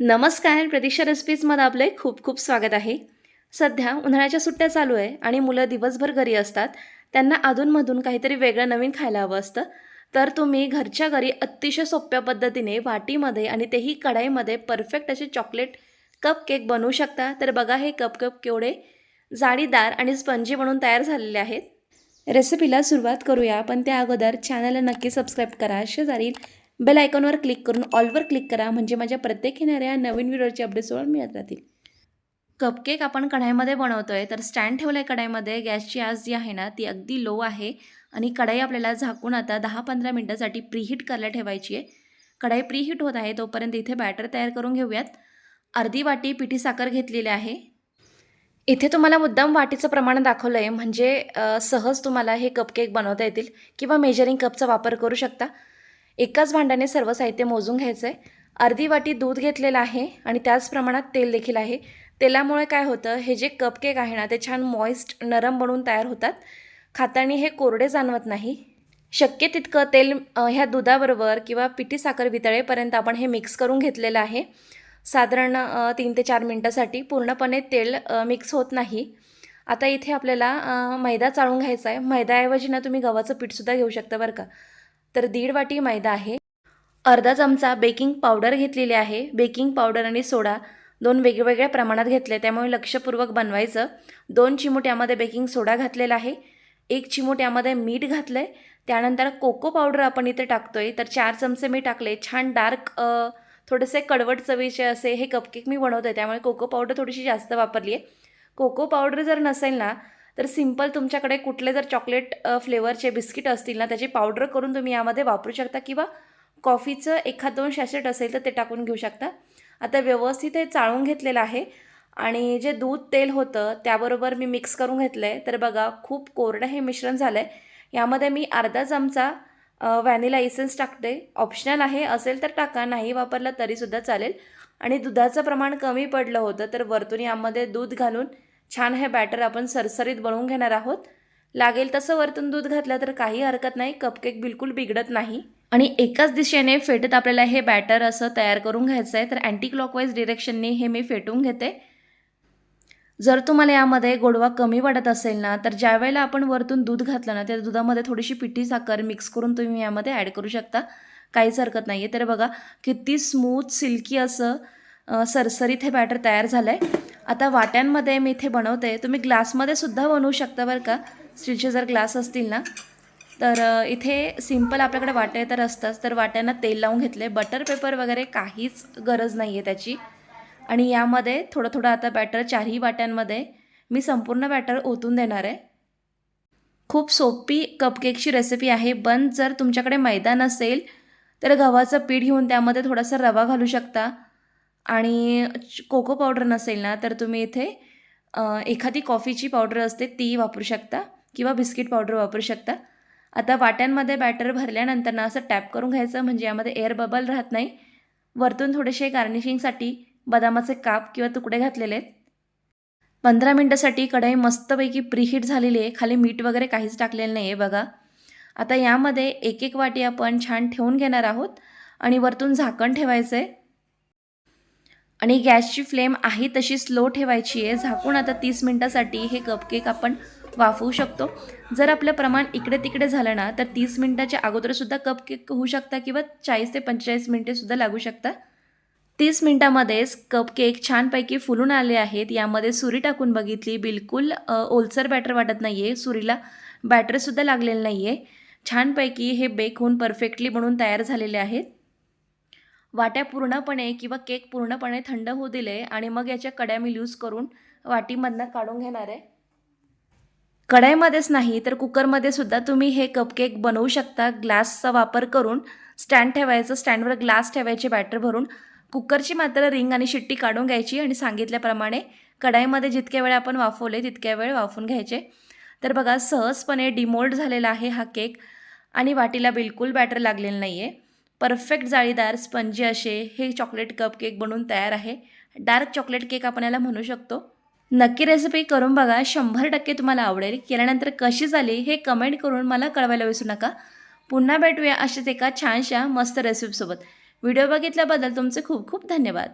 नमस्कार प्रतीक्षा रेसिपीजमध्ये आपले खूप खूप स्वागत आहे. सध्या उन्हाळ्याच्या सुट्ट्या चालू आहे आणि मुलं दिवसभर घरी असतात. त्यांना अधूनमधून काहीतरी वेगळं नवीन खायला हवं असतं. तर तुम्ही घरच्या घरी अतिशय सोप्या पद्धतीने वाटीमध्ये आणि तेही कढाईमध्ये परफेक्ट असे चॉकलेट कप केक बनवू शकता. तर बघा हे कप कप केवढे जाळीदार आणि स्पंजी म्हणून तयार झालेले आहेत. रेसिपीला सुरुवात करूया. पण त्या अगोदर चॅनलला नक्की सबस्क्राईब करा. शेजारील बेल आयकॉनवर क्लिक करून ऑलवर क्लिक करा. म्हणजे माझ्या प्रत्येक येणाऱ्या नवीन व्हिडिओचे अपडेट्सवर मिळत राहतील. कपकेक आपण कढाईमध्ये बनवतो आहे तर स्टँड ठेवलं आहे कढाईमध्ये गॅसची आज जी आहे ना ती अगदी लो आहे. आणि कढाई आपल्याला झाकून आता दहा पंधरा मिनटासाठी प्रीहीट करायला ठेवायची आहे. कढाई प्रीहीट होत आहे तोपर्यंत इथे बॅटर तयार करून घेऊयात. अर्धी वाटी पिठी साखर घेतलेली आहे. इथे तुम्हाला मुद्दाम वाटीचं प्रमाण दाखवलं आहे म्हणजे सहज तुम्हाला हे कपकेक बनवता येतील. किंवा मेजरिंग कपचा वापर करू शकता. एकाच भांड्याने सर्व साहित्य मोजून घ्यायचं आहे अर्धी वाटी दूध घेतलेलं आहे आणि त्याच प्रमाणात तेल देखील आहे. तेलामुळे काय होतं हे जे कपकेक आहे ना ते छान मॉइस्ट नरम बनून तयार होतात. खातानी हे कोरडे जाणवत नाही. शक्य तितकं तेल ह्या दुधाबरोबर किंवा पिठी साखर वितळेपर्यंत आपण हे मिक्स करून घेतलेलं आहे. साधारण तीन ते चार मिनटासाठी पूर्णपणे तेल मिक्स होत नाही. आता इथे आपल्याला मैदा चाळून घ्यायचा आहे मैदाऐवजी ना तुम्ही गव्हाचं पीठसुद्धा घेऊ शकता बरं का. तर दीड वाटी मैदा आहे. अर्धा चमचा बेकिंग पावडर घेतलेली आहे. बेकिंग पावडर आणि सोडा दोन वेगवेगळ्या प्रमाणात घेतले. त्यामुळे लक्षपूर्वक बनवायचं. दोन चिमूट यामध्ये बेकिंग सोडा घातलेला आहे. एक चिमूट यामध्ये मीठ घातलं आहे त्यानंतर कोको पावडर आपण इथे टाकतो आहे तर चार चमचे मी टाकले. छान डार्क थोडेसे कडवट चवीचे असे हे कपकेक मी बनवते त्यामुळे कोको पावडर थोडीशी जास्त वापरली आहे कोको पावडर जर नसेल ना तर सिंपल तुमच्याकडे कुठले जर चॉकलेट फ्लेवरचे बिस्किट असतील ना त्याची पावडर करून तुम्ही यामध्ये वापरू शकता किंवा कॉफीचं एखाद दोन शॅसेट असेल तर ते टाकून घेऊ शकता. आता व्यवस्थित हे चाळून घेतलेलं आहे आणि जे दूध तेल होतं त्याबरोबर मी मिक्स करून घेतलं आहे तर बघा खूप कोरडं हे मिश्रण झालं आहे यामध्ये मी अर्धा चमचा व्हॅनिला इसेन्स टाकते. ऑप्शनल आहे असेल तर टाका नाही वापरलं तरीसुद्धा चालेल. आणि दुधाचं प्रमाण कमी पडलं होतं तर वरतून यामध्ये दूध घालून छान हे बॅटर आपण सरसरीत बनवून घेणार आहोत. लागेल तसं वरतून दूध घातलं तर काही हरकत नाही कपकेक बिलकुल बिघडत नाही. आणि एकाच दिशेने फेटत आपल्याला हे बॅटर असं तयार करून घ्यायचं आहे तर अँटी क्लॉकवाईज डिरेक्शनने हे मी फेटून घेते. जर तुम्हाला यामध्ये गोडवा कमी वाटत असेल ना तर ज्यावेळेला आपण वरतून दूध घातलं ना त्या दुधामध्ये थोडीशी पिठी साखर मिक्स करून तुम्ही यामध्ये ॲड करू शकता. काहीच हरकत नाही आहे तर बघा किती स्मूथ सिल्की असं सरसरीत हे बॅटर तयार झालं आहे आता वाट्यांमध्ये मी इथे बनवते. तुम्ही ग्लासमध्ये सुद्धा बनवू शकता बरं का. स्टीलचे जर ग्लास असतील ना. तर इथे सिंपल आपल्याकडे वाटे तर असतात. तर वाट्यांना तेल लावून घेतले. बटर पेपर वगैरे काहीच गरज नाही आहे त्याची. आणि यामध्ये थोडं थोडं आता बॅटर चारही वाट्यांमध्ये मी संपूर्ण बॅटर ओतून देणार आहे. खूप सोपी कपकेकची रेसिपी आहे. पण जर तुमच्याकडे मैदा नसेल तर गव्हाचं पीठ घेऊन त्यामध्ये थोडासा रवा घालू शकता. आणि कोको पावडर नसेल ना तर तुम्ही इथे एखादी कॉफीची पावडर असते ती वापरू शकता किंवा बिस्किट पावडर वापरू शकता. आता वाट्यांमध्ये बॅटर भरल्यानंतर ना असं टॅप करून घ्यायचं म्हणजे यामध्ये एअर बबल राहत नाही. वरतून थोडेसे गार्निशिंगसाठी बदामाचे काप किंवा तुकडे घातलेले आहेत. पंधरा मिनटासाठी कढई मस्तपैकी प्रीहीट झालेली आहे. खाली मीठ वगैरे काहीच टाकलेलं नाही आहे बघा. आता यामध्ये एक एक वाटी आपण छान ठेवून घेणार आहोत आणि वरतून झाकण ठेवायचं आहे आणि गॅसची फ्लेम आहे तशी स्लो ठेवायची आहे. झाकून आता तीस मिनटासाठी हे कपकेक आपण वाफवू शकतो. जर आपलं प्रमाण इकडे तिकडे झालं ना तर तीस मिनटाच्या अगोदरसुद्धा कपकेक होऊ शकता किंवा चाळीस ते पंचेचाळीस मिनटेसुद्धा लागू शकतात तीस मिनटामध्येच कपकेक छानपैकी फुलून आले आहेत. यामध्ये सुरी टाकून बघितली. बिलकुल ओलसर बॅटर वाटत नाही आहे सुरीला बॅटरसुद्धा लागलेलं नाही आहे छानपैकी हे बेक होऊन परफेक्टली बनून तयार झालेले आहेत. वाट्या पूर्णपणे किंवा केक पूर्णपणे थंड होऊ दिले आणि मग याच्या कड्या मी लूज करून वाटीमधनं काढून घेणार आहे. कढाईमध्येच नाही तर कुकरमध्ये सुद्धा तुम्ही हे कपकेक बनवू शकता. ग्लासचा वापर करून स्टँड ठेवायचं स्टँडवर ग्लास ठेवायचे बॅटर भरून कुकरची मात्र रिंग आणि शिट्टी काढून घ्यायची आणि सांगितल्याप्रमाणे कढाईमध्ये जितक्या वेळ आपण वाफवले तितक्या वेळ वाफून घ्यायचे. तर बघा सहजपणे डिमोल्ड झालेला आहे हा केक आणि वाटीला बिलकुल बॅटर लागलेलं नाही आहे परफेक्ट जाळीदार स्पंजी असे हे चॉकलेट कप केक बनून तयार आहे. डार्क चॉकलेट केक आपण याला म्हणू शकतो. नक्की रेसिपी करून बघा शंभर टक्के तुम्हाला आवडेल. केल्यानंतर कशी झाली हे कमेंट करून मला कळवायला विसरू नका. पुन्हा भेटूया अशीच एका छानशा मस्त रेसिपीसोबत व्हिडिओ बघितल्याबद्दल तुमचे खूप खूप धन्यवाद.